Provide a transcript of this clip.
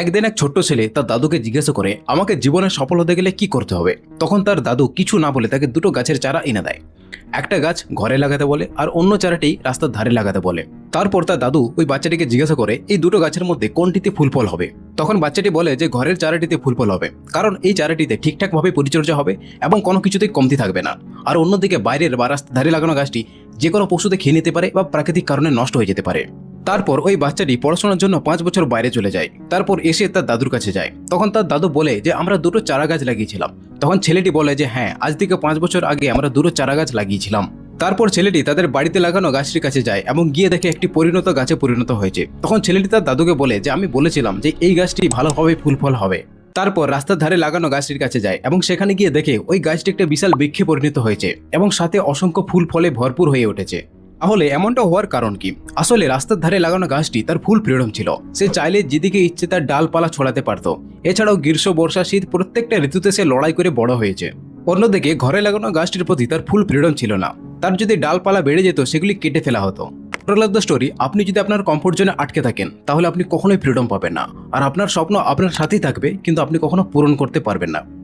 একদিন এক ছোট্ট ছেলে তার দাদুকে জিজ্ঞাসা করে, আমাকে জীবনে সফল হতে গেলে কি করতে হবে? তখন তার দাদু কিছু না বলে তাকে দুটো গাছের চারা এনে দেয়। একটা গাছ ঘরে লাগাতে বলে আর অন্য চারাটি রাস্তার ধারে লাগাতে বলে। তারপর তার দাদু ওই বাচ্চাটিকে জিজ্ঞাসা করে, এই দুটো গাছের মধ্যে কোনটিতে ফুল ফল হবে? তখন বাচ্চাটি বলে যে, ঘরের চারাটিতে ফুল ফল হবে, কারণ এই চারাটিতে ঠিকঠাকভাবে পরিচর্যা হবে এবং কোনো কিছুতেই কমতি থাকবে না। আর অন্যদিকে বাইরের বা রাস্তার ধারে লাগানো গাছটি যে কোনো পশুতে খেয়ে নিতে পারে বা প্রাকৃতিক কারণে নষ্ট হয়ে যেতে পারে। তারপর ওই বাচ্চাটি পড়াশোনার জন্য পাঁচ বছর বাইরে চলে যায়। তারপর এসে তার দাদুর কাছে যায়। তখন তার দাদু বলে যে, আমরা দুটো চারা গাছ লাগিয়েছিলাম। তখন ছেলেটি বলে যে হ্যাঁ আজ থেকে পাঁচ বছর আগে আমরা দুটো চারা গাছ লাগিয়েছিলাম। তারপর ছেলেটি তাদের বাড়িতে লাগানো গাছটির কাছে যায় এবং গিয়ে দেখে একটি পরিণত গাছে পরিণত হয়েছে। তখন ছেলেটি তার দাদুকে বলে যে, আমি বলেছিলাম যে, এই গাছটি ভালোভাবে ফুল ফল হবে। তারপর রাস্তার ধারে লাগানো গাছটির কাছে যায় এবং সেখানে গিয়ে দেখে ওই গাছটি একটা বিশাল বৃক্ষে পরিণত হয়েছে এবং সাথে অসংখ্য ফুল ফলে ভরপুর হয়ে উঠেছে। তাহলে এমনটা হওয়ার কারণ কি? আসলে রাস্তার ধারে লাগানো গাছটি তার ফুল ফ্রিডম ছিল। সে চাইলে যেদিকে ইচ্ছে তার ডালপালা ছড়াতে পারত। এছাড়াও গ্রীষ্ম, বর্ষা, শীত প্রত্যেকটা ঋতুতে সে লড়াই করে বড় হয়েছে। অন্যদিকে ঘরে লাগানো গাছটির প্রতি তার ফুল ফ্রিডম ছিল না। তার যদি ডালপালা বেড়ে যেত, সেগুলি কেটে ফেলা হতো। প্রহ্লাদ স্টোরি আপনি যদি আপনার কমফোর্ট জোনে আটকে থাকেন, তাহলে আপনি কখনোই ফ্রিডম পাবেন না। আর আপনার স্বপ্ন আপনার সাথেই থাকবে, কিন্তু আপনি কখনো পূরণ করতে পারবেন না।